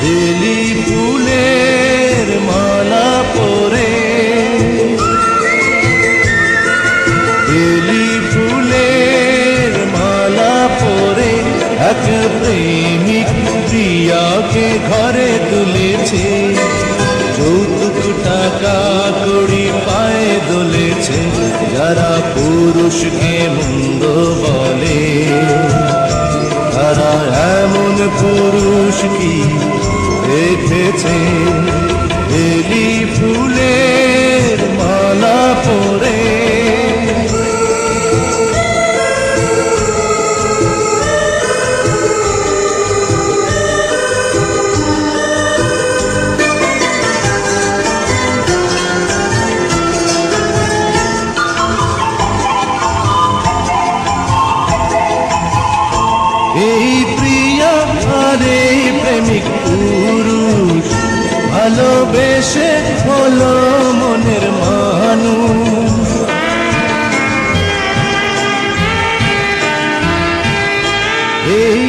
বেলি ফুলের মালা পরে বেলি ফুলের মালা পরে টাকা পায়ে যারা পুরুষকে মন্দ পুরুষ কি দেখেছে এলি ফুলের মালা পরে। ভালোবেসে হলো মনের মানুষ। এই